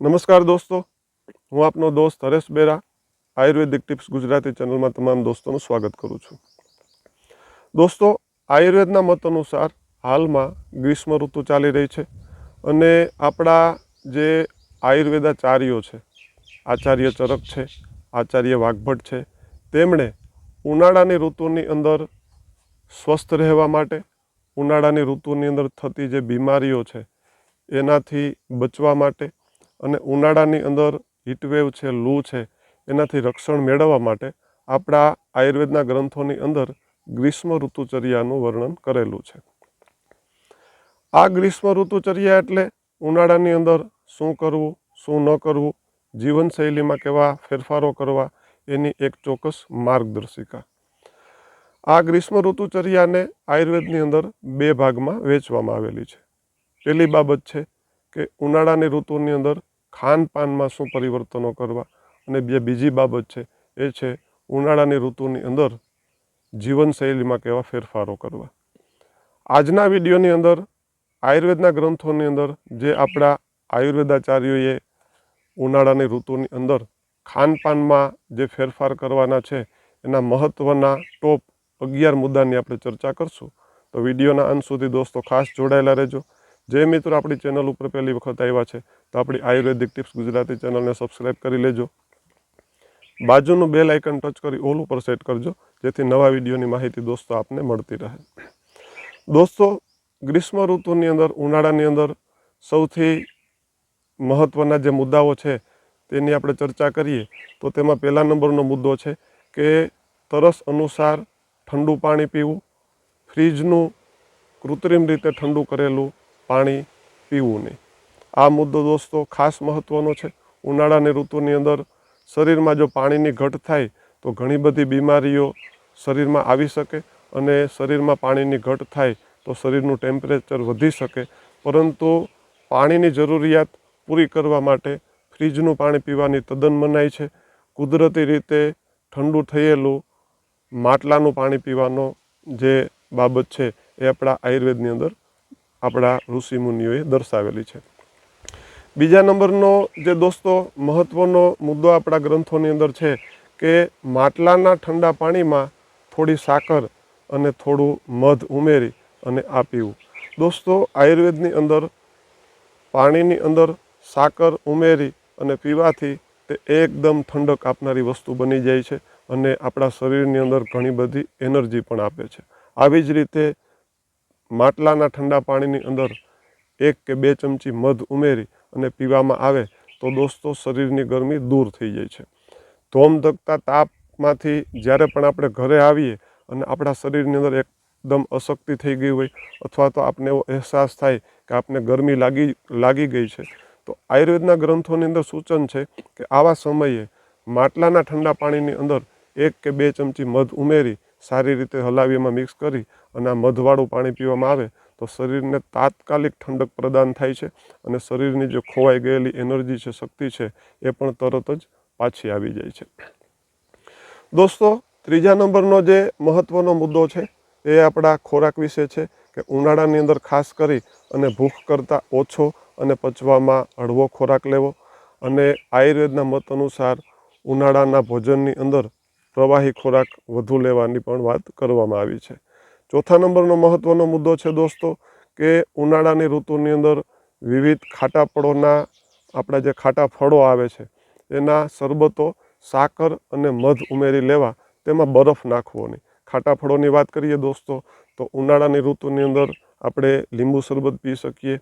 નમસ્કાર દોસ્તો, હું આપનો દોસ્ત હરેશ બેરા, આયુર્વેદિક ટિપ્સ ગુજરાતી ચેનલમાં તમામ દોસ્તોનું સ્વાગત કરું છું. દોસ્તો, આયુર્વેદના મત અનુસાર હાલમાં ગ્રીષ્મ ઋતુ ચાલી રહી છે અને આપણા જે આયુર્વેદાચાર્યો છે, આચાર્ય ચરક છે, આચાર્ય વાઘભટ્ટ છે, તેમણે ઉનાળાની ઋતુની અંદર સ્વસ્થ રહેવા માટે, ઉનાળાની ઋતુની અંદર થતી જે બીમારીઓ છે, એનાથી બચવા માટે અને ઉનાળાની અંદર હીટવેવ છે, લૂ છે, એનાથી રક્ષણ મેળવવા માટે આપણા આયુર્વેદના ગ્રંથોની અંદર ગ્રીષ્મ ઋતુચર્યાનું વર્ણન કરેલું છે. આ ગ્રીષ્મ ઋતુચર્યા એટલે ઉનાળાની અંદર શું કરવું, શું ન કરવું, જીવનશૈલીમાં કેવા ફેરફારો કરવા, એની એક ચોક્કસ માર્ગદર્શિકા. આ ગ્રીષ્મ ઋતુચર્યાને આયુર્વેદની અંદર બે ભાગમાં વહેંચવામાં આવેલી છે. પહેલી બાબત છે કે ઉનાળાની ઋતુની અંદર ખાનપાનમાં શું પરિવર્તનો કરવા? અને બે બીજી બાબત છે, એ છે ઉનાળાની ઋતુની અંદર જીવનશૈલીમાં કેવા ફેરફારો કરવા. આજના વિડીયોની અંદર, આયુર્વેદના ગ્રંથોની અંદર, જે આપણા આયુર્વેદાચાર્યોએ ઉનાળાની ઋતુની અંદર ખાનપાનમાં જે ફેરફાર કરવાના છે, એના મહત્ત્વના ટોપ અગિયાર મુદ્દાની આપણે ચર્ચા કરશું. તો વિડીયોના અંત સુધી દોસ્તો ખાસ જોડાયેલા રહેજો. જે મિત્રો આપણી ચેનલ ઉપર પહેલી વખત આવ્યા છે, તો આપણી આયુર્વેદિક ટિપ્સ ગુજરાતી ચેનલને સબસ્ક્રાઈબ કરી લેજો. બાજુનું બેલ આઇકન ટચ કરી ઓલ ઉપર સેટ કરજો, જેથી નવા વિડીયોની માહિતી દોસ્તો આપને મળતી રહે. દોસ્તો, ગ્રીષ્મ ઋતુની અંદર, ઉનાળાની અંદર સૌથી મહત્ત્વના જે મુદ્દાઓ છે, તેની આપણે ચર્ચા કરીએ, તો તેમાં પહેલા નંબરનો મુદ્દો છે કે તરસ અનુસાર ઠંડુ પાણી પીવું, ફ્રીજનું કૃત્રિમ રીતે ઠંડુ કરેલું પાણી પીવું નહીં. આ મુદ્દો દોસ્તો ખાસ મહત્ત્વનો છે. ઉનાળાની ઋતુની અંદર શરીરમાં જો પાણીની ઘટ થાય, તો ઘણી બધી બીમારીઓ શરીરમાં આવી શકે અને શરીરમાં પાણીની ઘટ થાય, તો શરીરનું ટેમ્પરેચર વધી શકે. પરંતુ પાણીની જરૂરિયાત પૂરી કરવા માટે ફ્રીજનું પાણી પીવાની તદ્દન મનાય છે. કુદરતી રીતે ઠંડુ થયેલું માટલાનું પાણી પીવાનો જે બાબત છે એ આપણા આયુર્વેદની અંદર આપણા ઋષિમુનિઓએ દર્શાવેલી છે. બીજા નંબરનો જે દોસ્તો મહત્ત્વનો મુદ્દો આપણા ગ્રંથોની અંદર છે કે માટલાના ઠંડા પાણીમાં થોડી સાકર અને થોડું મધ ઉમેરી અને આ પીવું. દોસ્તો, આયુર્વેદની અંદર પાણીની અંદર સાકર ઉમેરી અને પીવાથી તે એકદમ ઠંડક આપનારી વસ્તુ બની જાય છે અને આપણા શરીરની અંદર ઘણી બધી એનર્જી પણ આપે છે. આવી જ રીતે માટલાના ઠંડા પાણીની અંદર એક કે બે ચમચી મધ ઉમેરી અને પીવામાં આવે તો દોસ્તો શરીરની ગરમી દૂર થઈ જાય છે. ધોમ ધકતા તાપમાંથી જ્યારે પણ આપણે ઘરે આવીએ અને આપણા શરીરની અંદર એકદમ અશક્તિ થઈ ગઈ હોય અથવા તો આપને એવો અહેસાસ થાય કે આપને ગરમી લાગી લાગી ગઈ છે, તો આયુર્વેદના ગ્રંથોની અંદર સૂચન છે કે આવા સમયે માટલાના ઠંડા પાણીની અંદર એક કે બે ચમચી મધ ઉમેરી સારી રીતે હલાવી એમાં મિક્સ કરી અને આ મધવાળું પાણી પીવામાં આવે તો શરીરને તાત્કાલિક ઠંડક પ્રદાન થાય છે અને શરીરની જે ખોવાઈ ગયેલી એનર્જી છે, શક્તિ છે, એ પણ તરત જ પાછી આવી જાય છે. દોસ્તો, ત્રીજા નંબરનો જે મહત્ત્વનો મુદ્દો છે, એ આપણા ખોરાક વિશે છે કે ઉનાળાની અંદર ખાસ કરી અને ભૂખ કરતાં ઓછો અને પચવામાં હળવો ખોરાક લેવો અને આયુર્વેદના મત અનુસાર ઉનાળાના ભોજનની અંદર પ્રવાહી ખોરાક વધુ લેવાની પણ વાત કરવામાં આવી છે. ચોથા નંબરનો મહત્ત્વનો મુદ્દો છે દોસ્તો કે ઉનાળાની ઋતુની અંદર વિવિધ ખાટા ફળોના આપણા જે ખાટા ફળો આવે છે, એના શરબતો, સાકર અને મધ ઉમેરી લેવા તેમાં બરફ નાખવો નહીં ખાટા ફળોની વાત કરીએ દોસ્તો, તો ઉનાળાની ઋતુની અંદર આપણે લીંબુ શરબત પી શકીએ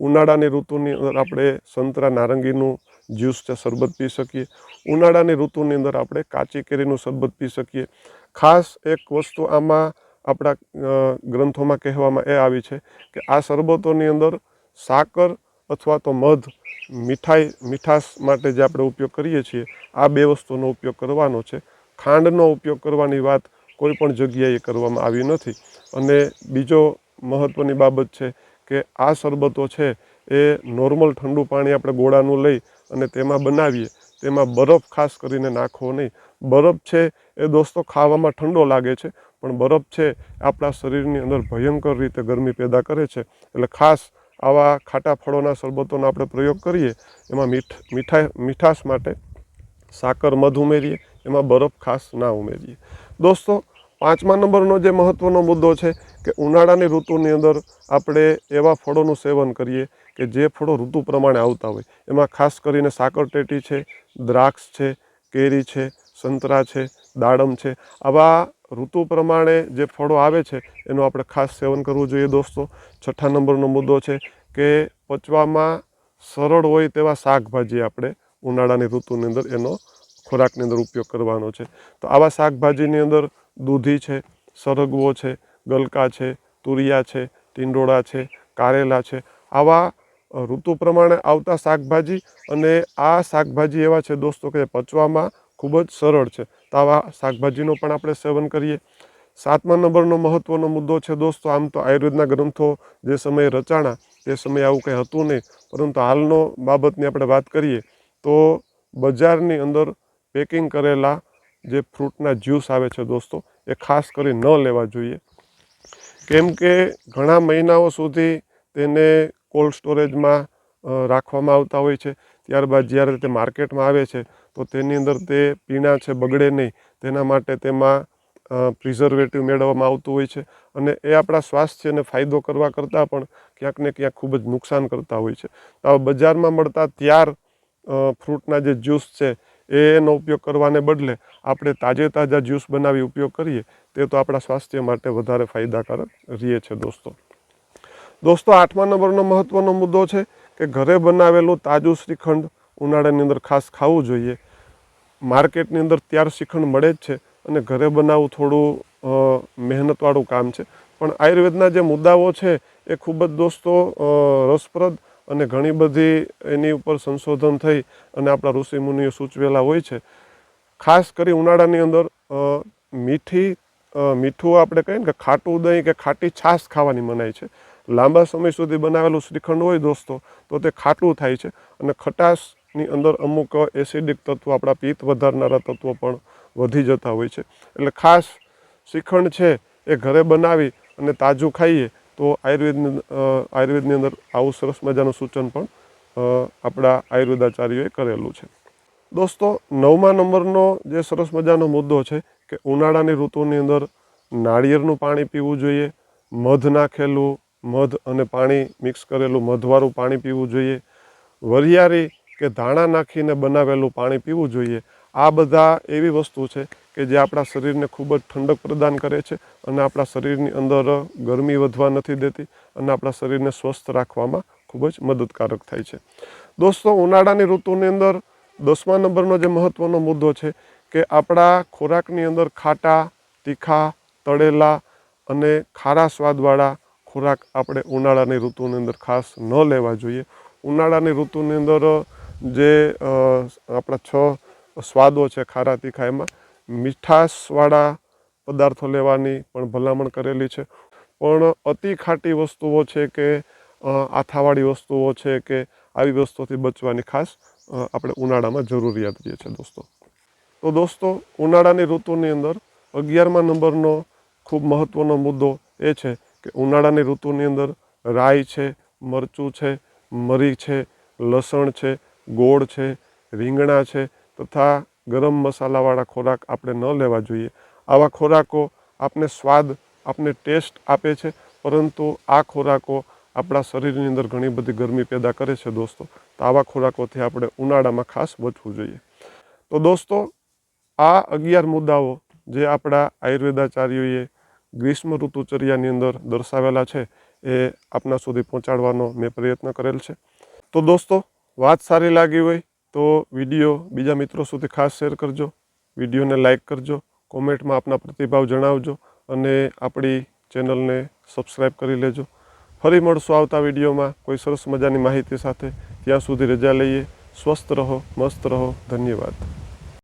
ઉનાળાની ઋતુની અંદર આપણે સંતરા, નારંગીનું જ્યુસ છે શરબત પી શકીએ. ઉનાળાની ઋતુની અંદર આપણે કાચી કેરીનું શરબત પી શકીએ. ખાસ એક વસ્તુ આમાં આપણા ગ્રંથોમાં કહેવામાં એ આવી છે કે આ શરબતોની અંદર સાકર અથવા તો મધ, મીઠાઈ મીઠાશ માટે જે આપણે ઉપયોગ કરીએ છીએ, આ બે વસ્તુનો ઉપયોગ કરવાનો છે. ખાંડનો ઉપયોગ કરવાની વાત કોઈ પણ જગ્યાએ કરવામાં આવી નથી. અને બીજો મહત્ત્વની બાબત છે કે આ શરબતો છે એ નોર્મલ ઠંડુ પાણી આપણે ગોળાનું લઈ અને તેમાં બનાવીએ. તેમાં બરફ ખાસ કરીને નાખવો નહીં. બરફ છે એ દોસ્તો ખાવામાં ઠંડો લાગે છે, પણ બરફ છે આપણા શરીરની અંદર ભયંકર રીતે ગરમી પેદા કરે છે. એટલે ખાસ આવા ખાટા ફળોના શરબતોનો આપણે પ્રયોગ કરીએ. એમાં મીઠ, મીઠા, મીઠાશ માટે સાકર મધ ઉમેરીએ. એમાં બરફ ખાસ ના ઉમેરીએ. દોસ્તો પાંચમા નંબરનો જે મહત્ત્વનો મુદ્દો છે કે ઉનાળાની ઋતુની અંદર આપણે એવા ફળોનું સેવન કરીએ કે જે ફળો ઋતુ પ્રમાણે આવતા હોય. એમાં ખાસ કરીને સાકરટેટી છે, દ્રાક્ષ છે, કેરી છે, સંતરા છે, દાડમ છે. આવા ઋતુ પ્રમાણે જે ફળો આવે છે એનું આપણે ખાસ સેવન કરવું જોઈએ દોસ્તો. છઠ્ઠા નંબરનો મુદ્દો છે કે પચવામાં સરળ હોય તેવા શાકભાજી આપણે ઉનાળાની ઋતુની અંદર એનો ખોરાકની અંદર ઉપયોગ કરવાનો છે. તો આવા શાકભાજીની અંદર દૂધી છે, સરગવો છે, ગલકા છે, તુરિયા છે, ટીંડોળા છે, કારેલા છે. આવા ઋતુ પ્રમાણે આવતા શાકભાજી અને આ શાકભાજી એવા છે દોસ્તો કે પચવામાં ખૂબ જ સરળ છે. તો આવા શાકભાજીનો પણ આપણે સેવન કરીએ. સાતમા નંબરનો મહત્ત્વનો મુદ્દો છે દોસ્તો, આમ તો આયુર્વેદના ગ્રંથો જે સમયે રચાણા, તે સમયે આવું કંઈ હતું નહીં. પરંતુ હાલનો બાબતની આપણે વાત કરીએ તો બજારની અંદર પેકિંગ કરેલા જે ફ્રૂટના જ્યુસ આવે છે દોસ્તો, એ ખાસ કરી ન લેવા જોઈએ. કેમ કે ઘણા મહિનાઓ સુધી તેને કોલ્ડ સ્ટોરેજમાં રાખવામાં આવતા હોય છે. ત્યારબાદ જ્યારે તે માર્કેટમાં આવે છે, તો તેની અંદર તે પીણા છે, બગડે નહીં. તેના માટે તેમાં પ્રિઝર્વેટિવ મેળવવામાં આવતું હોય છે. અને એ આપણા સ્વાસ્થ્યને ફાયદો કરવા કરતાં પણ ક્યાંક ને ક્યાંક ખૂબ જ નુકસાન કરતા હોય છે. તો બજારમાં મળતા ત્યાર ફ્રૂટના જે જ્યુસ છે એનો ઉપયોગ કરવાને બદલે આપણે તાજે તાજા જ્યુસ બનાવી ઉપયોગ કરીએ, તે તો આપણા સ્વાસ્થ્ય માટે વધારે ફાયદાકારક રહે છે દોસ્તો. દોસ્તો, આઠમા નંબરનો મહત્ત્વનો મુદ્દો છે કે ઘરે બનાવેલું તાજું શ્રીખંડ ઉનાળાની અંદર ખાસ ખાવું જોઈએ. માર્કેટની અંદર ત્યાર શ્રીખંડ મળે જ છે અને ઘરે બનાવવું થોડું મહેનતવાળું કામ છે. પણ આયુર્વેદના જે મુદ્દાઓ છે એ ખૂબ જ દોસ્તો રસપ્રદ અને ઘણી બધી એની ઉપર સંશોધન થઈ અને આપણા ઋષિમુનિઓ સૂચવેલા હોય છે. ખાસ કરી ઉનાળાની અંદર મીઠી મીઠું આપણે કહીએ ને કે ખાટું દહીં કે ખાટી છાશ ખાવાની મનાય છે. લાંબા સમય સુધી બનાવેલું શ્રીખંડ હોય દોસ્તો, તો તે ખાટું થાય છે. અને ખટાશની અંદર અમુક એસિડિક તત્વો આપણા પિત્ત વધારનારા તત્વો પણ વધી જતા હોય છે. એટલે ખાસ શ્રીખંડ છે એ ઘરે બનાવી અને તાજું ખાઈએ તો આયુર્વેદની આયુર્વેદની અંદર આવું સરસ મજાનું સૂચન પણ આપણા આયુર્વેદાચાર્યોએ કરેલું છે. દોસ્તો, નવમા નંબરનો જે સરસ મજાનો મુદ્દો છે કે ઉનાળાની ઋતુની અંદર નાળિયેરનું પાણી પીવું જોઈએ, મધ નાખેલું, મધ અને પાણી મિક્સ કરેલું, મધવાળું પાણી પીવું જોઈએ, વરિયાળી કે ધાણા નાખીને બનાવેલું પાણી પીવું જોઈએ આ બધા એવી વસ્તુ છે કે જે આપણા શરીરને ખૂબ જ ઠંડક પ્રદાન કરે છે અને આપણા શરીરની અંદર ગરમી વધવા નથી દેતી અને આપણા શરીરને સ્વસ્થ રાખવામાં ખૂબ જ મદદકારક થાય છે. દોસ્તો, ઉનાળાની ઋતુની અંદર દસમા નંબરનો જે મહત્ત્વનો મુદ્દો છે કે આપણા ખોરાકની અંદર ખાટા, તીખા, તળેલા અને ખારા સ્વાદવાળા ખોરાક આપણે ઉનાળાની ઋતુની અંદર ખાસ ન લેવા જોઈએ. ઉનાળાની ઋતુની અંદર જે આપણા છ સ્વાદો છે ખારા તીખા, એમાં મીઠાશવાળા પદાર્થો લેવાની પણ ભલામણ કરેલી છે. પણ અતિ ખાટી વસ્તુઓ છે કે આથાવાળી વસ્તુઓ છે કે, આવી વસ્તુઓથી બચવાની ખાસ આપણે ઉનાળામાં જરૂરિયાત રહે છે દોસ્તો. તો દોસ્તો, ઉનાળાની ઋતુની અંદર અગિયારમા નંબરનો ખૂબ મહત્ત્વનો મુદ્દો એ છે કે ઉનાળાની ઋતુની અંદર રાઈ છે, મરચું છે, મરી છે, લસણ છે, ગોળ છે, રીંગણા છે તથા ગરમ મસાલાવાળા ખોરાક આપણે ન લેવા જોઈએ. આવા ખોરાકો આપને સ્વાદ, આપને ટેસ્ટ આપે છે, પરંતુ આ ખોરાકો આપણા શરીરની અંદર ઘણી બધી ગરમી પેદા કરે છે દોસ્તો. તો આવા ખોરાકોથી આપણે ઉનાળામાં ખાસ બચવું જોઈએ. તો દોસ્તો, આ અગિયાર મુદ્દાઓ જે આપણા આયુર્વેદાચાર્યોએ ગ્રીષ્મ ઋતુચર્યાની અંદર દર્શાવેલા છે, એ આપના સુધી પહોંચાડવાનો મેં પ્રયત્ન કરેલ છે. તો દોસ્તો, વાત સારી લાગી હોય તો વીડિયો બીજા મિત્રો સુધી ખાસ શેર કરજો. વિડીયોને લાઇક કરજો. કોમેન્ટમાં આપના પ્રતિભાવ જણાવજો અને આપણી ચેનલને સબસ્ક્રાઈબ કરી લેજો. ફરી મળશું આવતા વિડીયોમાં. કોઈ સરસ મજાની માહિતી સાથે ત્યાં સુધી રજા લઈએ. સ્વસ્થ રહો, મસ્ત રહો. ધન્યવાદ.